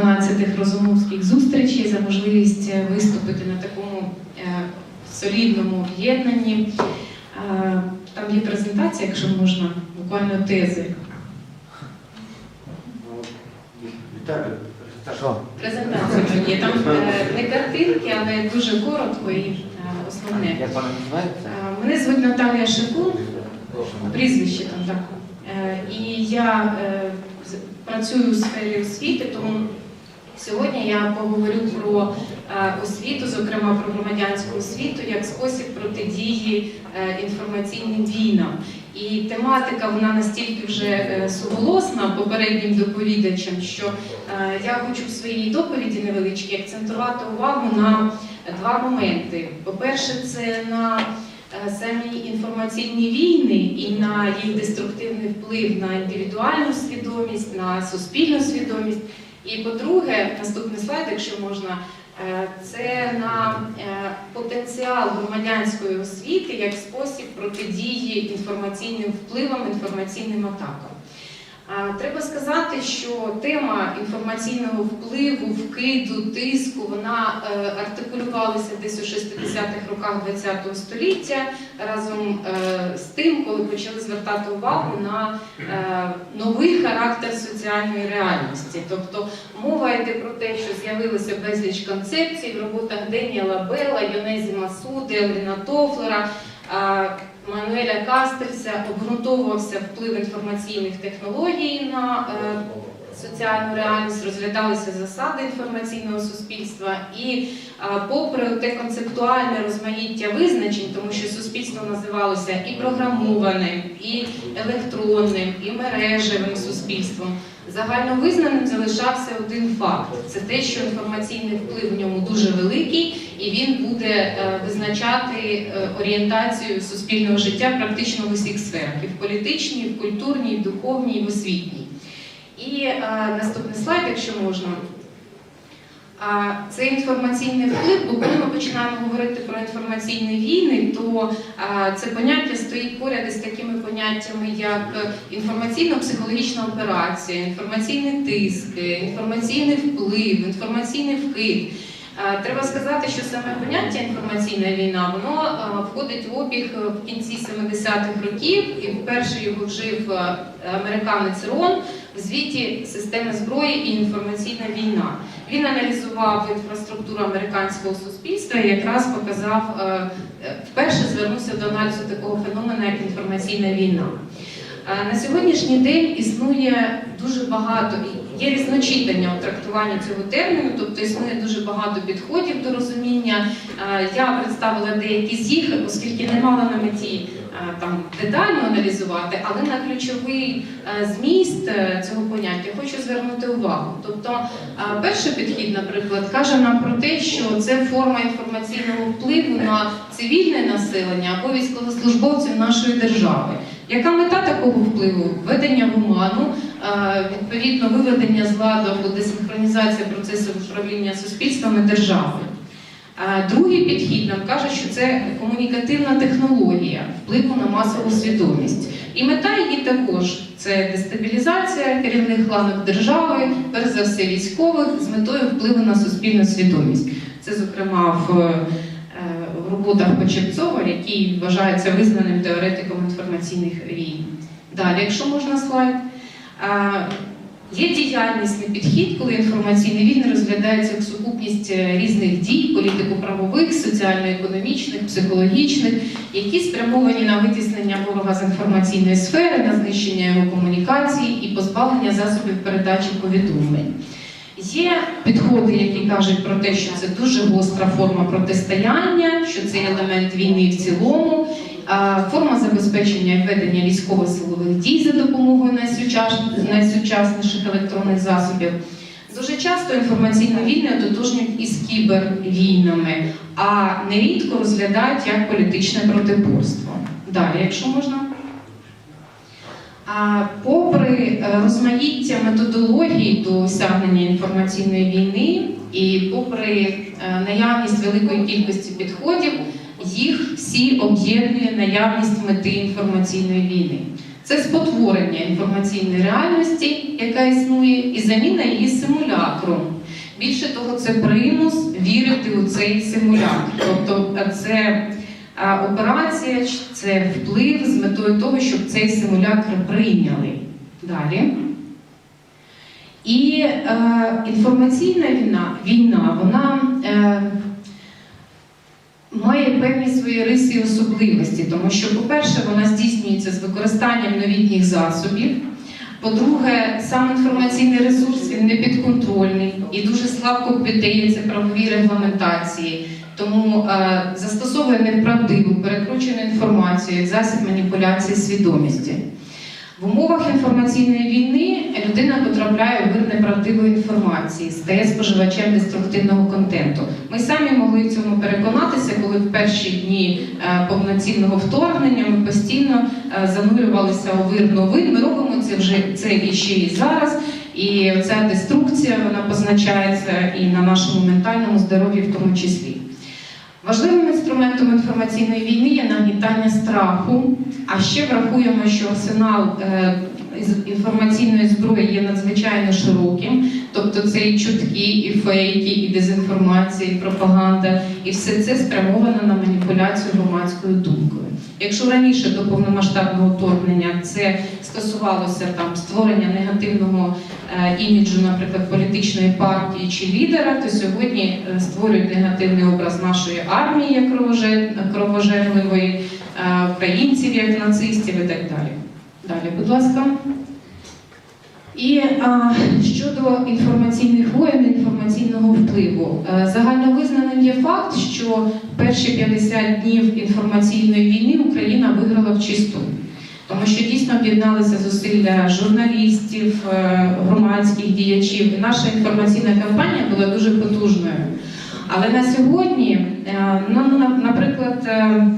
організатором 12-х розумовських зустрічей за можливість е, виступити на такому е, солідному об'єднанні. Е, Там є презентація, якщо можна, буквально тези. Презентація там є. Там не картинки, але дуже коротко і основне. Мене звуть Наталія Шикун, прізвище там так. І я працюю у сфері освіти, тому сьогодні я поговорю про е, освіту, зокрема про громадянську освіту, як спосіб протидії е, інформаційним війнам. І тематика вона настільки вже е, суголосна попереднім доповідачем, що я хочу в своїй доповіді невеличкій акцентувати увагу на два моменти. По-перше, це на самі інформаційні війни і на їх деструктивний вплив на індивідуальну свідомість, на суспільну свідомість. І по-друге, наступний слайд, якщо можна, е, це на е, потенціал громадянської освіти як спосіб протидії інформаційним впливам, інформаційним атакам. Треба сказати, що тема інформаційного впливу, вкиду, тиску, вона е, артикулювалася десь у 60-х роках ХХ століття разом е, з тим, коли почали звертати увагу на е, новий характер соціальної реальності. Тобто мова йде про те, що з'явилося безліч концепцій в роботах Деніела Белла, Йонезі Масуди, Елвіна Тофлера. Мануеля Кастельса обґрунтовувався вплив інформаційних технологій на е, соціальну реальність, розглядалися засади інформаційного суспільства. І е, попри те концептуальне розмаїття визначень, тому що суспільство називалося і програмованим, і електронним, і мережевим суспільством. Загальновизнаним залишався один факт: це те, що інформаційний вплив в ньому дуже великий, і він буде е, визначати е, орієнтацію суспільного життя практично в усіх сферах: і в політичній, і в культурній, і в духовній, і в освітній. І е, наступний слайд, якщо можна. А це інформаційний вплив, бо коли ми починаємо говорити про інформаційні війни, то а, це поняття стоїть поряд із такими поняттями, як інформаційно-психологічна операція, інформаційний тиск, інформаційний вплив, інформаційний вкид. Треба сказати, що саме поняття інформаційна війна воно входить в обіг е, в кінці 70-х років, і вперше його вжив е, американець Рон в звіті системи зброї і інформаційна війна. Він аналізував інфраструктуру американського суспільства і якраз показав, е, вперше звернувся до аналізу такого феномена, як інформаційна війна. Е, На сьогоднішній день існує дуже багато, є різночитання у трактуванні цього терміну, тобто існує дуже багато підходів до розуміння. Е, Я представила деякі з їх, оскільки не мала на меті там детально аналізувати, але на ключовий е, зміст е, цього поняття хочу звернути увагу. Тобто, е, перший підхід, наприклад, каже нам про те, що це форма інформаційного впливу на цивільне населення або військовослужбовців нашої держави. Яка мета такого впливу? Введення в е, відповідно виведення з ладу або десинхронізація процесів управління суспільствами держави. Другий підхід нам каже, що це комунікативна технологія впливу на масову свідомість. І мета її також це дестабілізація керівних ланок держави, перш за все військових, з метою впливу на суспільну свідомість. Це, зокрема, в, е, в роботах Почепцова, який вважається визнаним теоретиком інформаційних війн. Далі, якщо можна слайд. Є діяльнісний підхід, коли інформаційні війни розглядаються як сукупність е, різних дій, політико-правових, соціально-економічних, психологічних, які спрямовані на витіснення ворога з інформаційної сфери, на знищення його комунікації і позбавлення засобів передачі повідомлень. Є підходи, які кажуть про те, що це дуже гостра форма протистояння, що це елемент війни в цілому, форма забезпечення ведення військово-силових дій за допомогою найсучасніших електронних засобів. Дуже часто інформаційні війни ототожнюють із кібервійнами, а нерідко розглядають як політичне протиборство. Далі, якщо можна. А попри е, розмаїття методології до осягнення інформаційної війни і попри е, наявність великої кількості підходів, їх всі об'єднує наявність мети інформаційної війни. Це спотворення інформаційної реальності, яка існує, і заміна її симулякром. Більше того, це примус вірити у цей симулякр. Тобто е, це операція, це вплив з метою того, щоб цей симулякр прийняли. Далі. І е, інформаційна війна, війна вона е, має певні свої риси і особливості, тому що, по-перше, вона здійснюється з використанням новітніх засобів. По-друге, сам інформаційний ресурс він не підконтрольний і дуже слабко піддається правовій регламентації, тому е, застосовує неправдиву, перекручену інформацію як засіб маніпуляції свідомості. В умовах інформаційної війни людина потрапляє у вир неправдивої інформації, стає споживачем деструктивного контенту. Ми самі могли в цьому переконатися, коли в перші дні е, повноцінного вторгнення ми постійно е, занурювалися у вир новин. Ми робимо це вже це і ще і зараз. І ця деструкція вона позначається і на нашому ментальному здоров'ї в тому числі. Важливим інструментом інформаційної війни є нагнітання страху, а ще врахуємо, що арсенал е, інформаційної зброї є надзвичайно широким, тобто це і чутки, і фейки, і дезінформація, і пропаганда, і все це спрямовано на маніпуляцію громадською думкою. Якщо раніше до повномасштабного вторгнення це стосувалося там створення негативного е, іміджу, наприклад, політичної партії чи лідера, то сьогодні е, створюють негативний образ нашої армії як кровоже- кровожерливої, е, українців як нацистів і так далі. Далі, будь ласка. І а, щодо інформаційних воєн, інформаційного впливу, Е, загальновизнаним є факт, що перші 50 днів інформаційної війни Україна виграла в чисту. Тому що дійсно об'єдналися зусилля журналістів, е, громадських діячів. Наша інформаційна кампанія була дуже потужною. Але на сьогодні, е, ну, на- наприклад, е, е,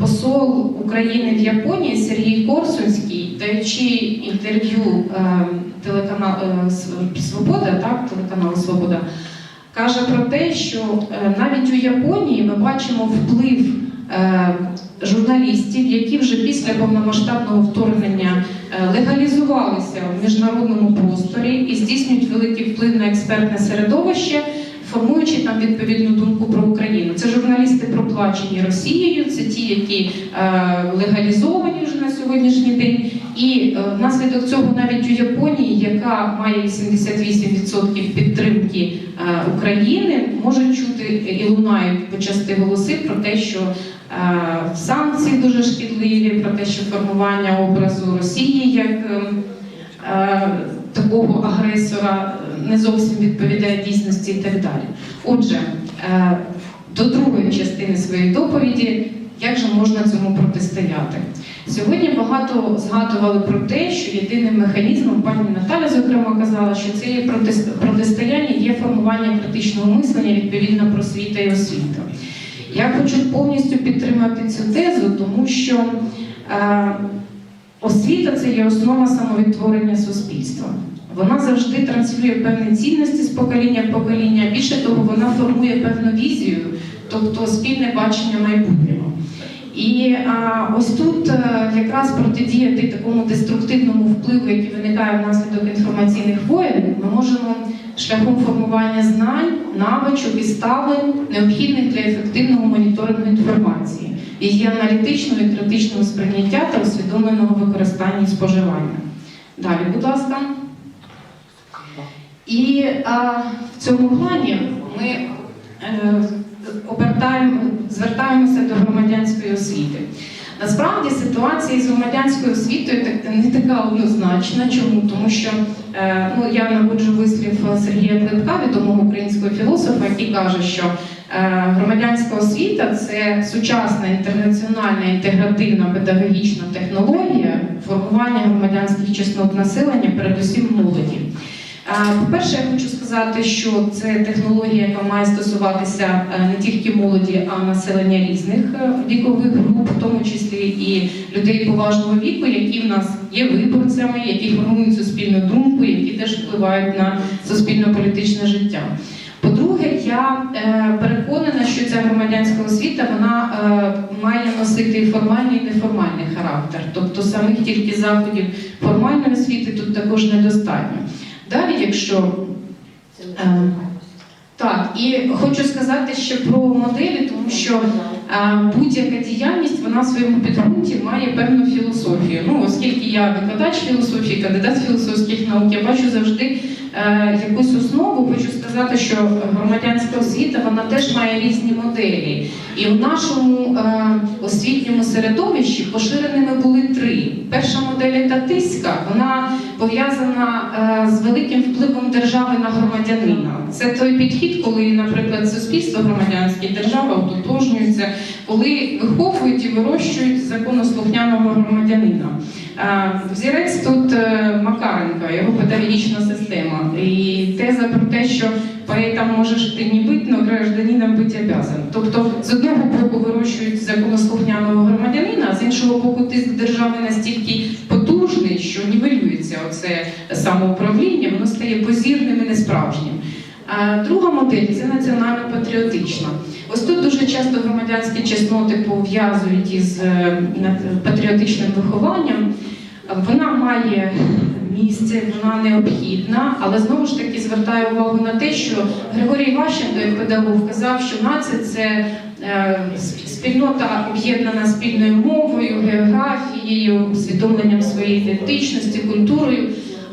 посол України в Японії Сергій Корсунський, даючи інтерв'ю е, телеканал е, Свобода, так, телеканалу Свобода, каже про те, що е, навіть у Японії ми бачимо вплив е, журналістів, які вже після повномасштабного вторгнення е, легалізувалися в міжнародному просторі і здійснюють великий вплив на експертне середовище, формуючи там відповідну думку про Україну. Це журналісти проплачені Росією, це ті, які е, легалізовані вже на сьогоднішній день. І е, внаслідок цього навіть у Японії, яка має 88% підтримки е, України, можуть чути і лунають почасти голоси про те, що е, санкції дуже шкідливі, про те, що формування образу Росії як е, е, такого агресора не зовсім відповідає дійсності і так далі. Отже, е, до другої частини своєї доповіді, як же можна цьому протистояти? Сьогодні багато згадували про те, що єдиним механізмом, пані Наталя, зокрема, казала, що це є протис- протистояння є формування критичного мислення, відповідно просвіта і освіта. Я хочу повністю підтримати цю тезу, тому що е, освіта це є основа самовідтворення суспільства. Вона завжди транслює певні цінності з покоління в покоління. Більше того, вона формує певну візію, тобто спільне бачення майбутнього. І а, ось тут е, якраз протидіяти такому деструктивному впливу, який виникає внаслідок інформаційних воєн, ми можемо шляхом формування знань, навичок і ставлень, необхідних для ефективного моніторингу інформації, її аналітичного і критичного сприйняття та усвідомленого використання і споживання. Далі, будь ласка. І а, в цьому плані ми е, обертаємо, звертаємося до громадянської освіти. Насправді ситуація з громадянською освітою не така однозначна. Чому? Тому що е, ну, я наводжу вислів Сергія Клепка, відомого українського філософа, який каже, що е, громадянська освіта це сучасна інтернаціональна інтегративна педагогічна технологія формування громадянських чеснот населення, передусім молоді. По-перше, я хочу сказати, що це технологія, яка має стосуватися е, не тільки молоді, а населення різних е, вікових груп, в тому числі і людей поважного віку, які в нас є виборцями, які формують суспільну думку, які теж впливають на суспільно-політичне життя. По-друге, я е, переконана, що ця громадянська освіта вона має носити формальний і неформальний характер. Тобто самих тільки заходів формальної освіти тут також недостатньо. Далі, якщо е, так, і хочу сказати ще про моделі, тому що е, будь-яка діяльність вона в своєму підґрунті має певну філософію. Ну, оскільки я викладач філософії, кандидат філософських наук, я бачу завжди якусь основу. Хочу сказати, що громадянська освіта вона теж має різні моделі. І в нашому е, освітньому середовищі поширеними були три. Перша модель етатистська, вона пов'язана е, з великим впливом держави на громадянина. Це той підхід, коли, наприклад, суспільство громадянське, держава ототожнюється, коли виховують і вирощують законослухняного громадянина. Е, Взірець тут е, Макаренка, його педагогічна система. І теза про те, що поэтому можеш ти не бути, но гражданином бути обязан. Тобто, з одного боку вирощують законослухняного громадянина, а з іншого боку, тиск держави настільки потужний, що нівелюється оце самоуправління, воно стає позірним і несправжнім. А Друга модель це національно-патріотична. Ось тут дуже часто громадянські чесноти пов'язують із е, патріотичним вихованням. Вона має місце, вона необхідна, але знову ж таки звертаю увагу на те, що Григорій Ващенко, як педагог, казав, що нація це е, спільнота об'єднана спільною мовою, географією, усвідомленням своєї ідентичності, культурою.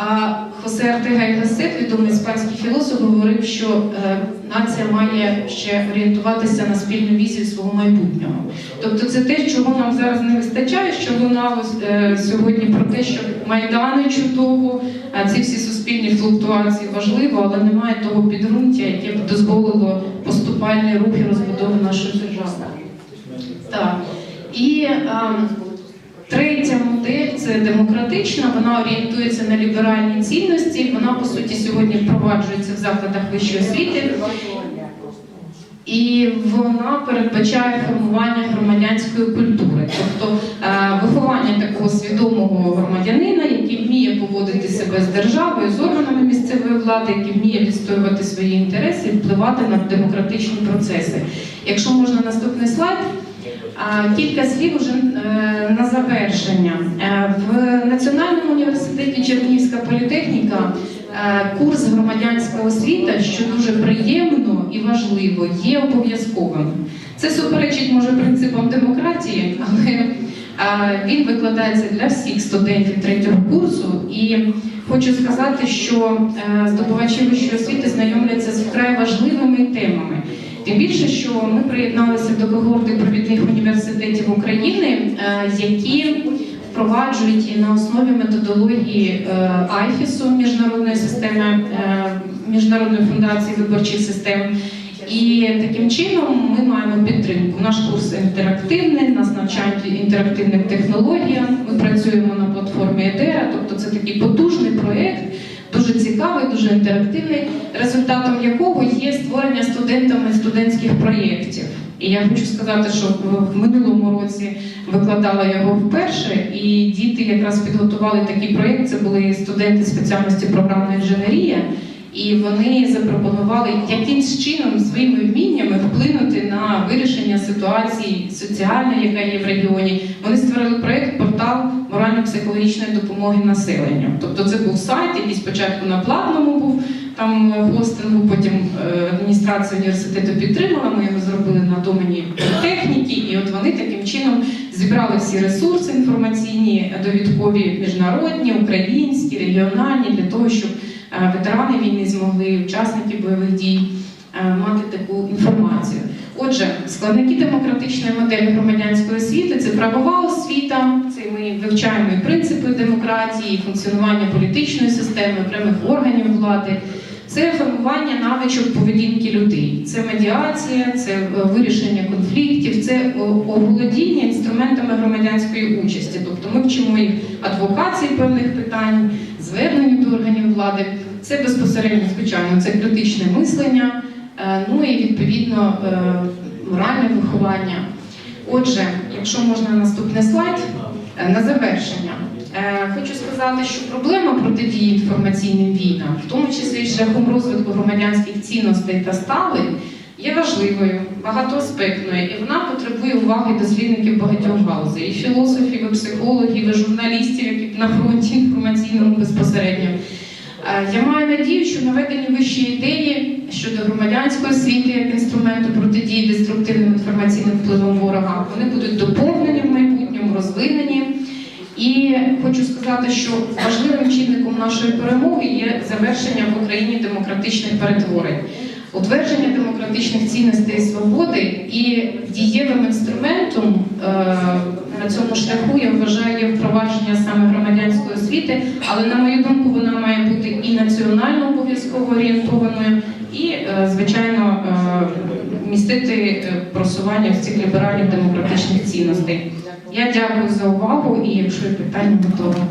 А Хосе Артега і Гассет, відомий іспанський філософ, говорив, що е, нація має ще орієнтуватися на спільну візію свого майбутнього. Тобто це те, чого нам зараз не вистачає, що лунало е, сьогодні про те, що майдани чудово, а ці всі суспільні флуктуації важливо, але немає того підґрунтя, яке б дозволило поступальний рух і розбудову нашої держави. Так. І ем, Третя модель це демократична, вона орієнтується на ліберальні цінності. Вона по суті сьогодні впроваджується в закладах вищої освіти, і вона передбачає формування громадянської культури, тобто е, виховання такого свідомого громадянина, який вміє поводити себе з державою, з органами місцевої влади, який вміє відстоювати свої інтереси і впливати на демократичні процеси. Якщо можна наступний слайд. Кілька слів уже е, на завершення. Е, В Національному університеті Чернігівська політехніка е, курс громадянська освіта, що дуже приємно і важливо, є обов'язковим. Це суперечить може принципам демократії, але він викладається для всіх студентів третього курсу. І хочу сказати, що здобувачі вищої освіти знайомляться з вкрай важливими темами. Тим більше, що ми приєдналися до когорти провідних університетів України, е, які впроваджують і на основі методології е, АЙФІСу міжнародної системи е, міжнародної фундації виборчих систем. І таким чином ми маємо підтримку. Наш курс інтерактивний, нас навчають інтерактивним технологіям. Ми працюємо на платформі Едера, тобто це такий потужний проєкт, дуже цікавий, дуже інтерактивний, результатом якого є створення студентами студентських проєктів. І я хочу сказати, що в- минулому році викладала його вперше, і діти якраз підготували такий проєкт. Це були студенти спеціальності програмна інженерія. І вони запропонували якимсь чином своїми вміннями вплинути на вирішення ситуації соціальної, яка є в регіоні. Вони створили проєкт портал морально-психологічної допомоги населенню. Тобто це був сайт, який спочатку на платному був там е, хостингу, потім е, адміністрація університету підтримала. Ми його зробили на домені техніки, і от вони таким чином зібрали всі ресурси інформаційні, довідкові міжнародні, українські, регіональні для того, щоб е, ветерани війни змогли, учасники бойових дій е, мати таку інформацію. Отже, складники демократичної моделі громадянської освіти це правова освіта, це ми вивчаємо і принципи демократії, і функціонування політичної системи, окремих органів влади. Це формування навичок поведінки людей, це медіація, це е, вирішення конфліктів, це оволодіння інструментами громадянської участі. Тобто ми вчимо їх адвокації певних питань, звернення до органів влади. Це безпосередньо, звичайно, це критичне мислення, е, ну і відповідно е, моральне виховання. Отже, якщо можна наступний слайд, е, на завершення. Хочу сказати, що проблема протидії інформаційним війнам, в тому числі шляхом розвитку громадянських цінностей та ставлень, є важливою, багатоаспектною, і вона потребує уваги дослідників багатьох галузей, і філософів, і психологів, і журналістів, які на фронті інформаційному безпосередньо. Е, Я маю надію, що наведені вищі ідеї щодо громадянської освіти як інструменту протидії деструктивним інформаційним впливам ворога, вони будуть доповнені в майбутньому, розвинені. І хочу сказати, що важливим чинником нашої перемоги є завершення в Україні демократичних перетворень, утвердження демократичних цінностей і свободи і дієвим інструментом е, на цьому шляху я вважаю є впровадження саме громадянської освіти, але на мою думку, вона має бути і національно обов'язково орієнтованою, і е, звичайно е, містити е, просування в цих ліберальних демократичних цінностей. Я дякую за увагу і якщо є питання, готова.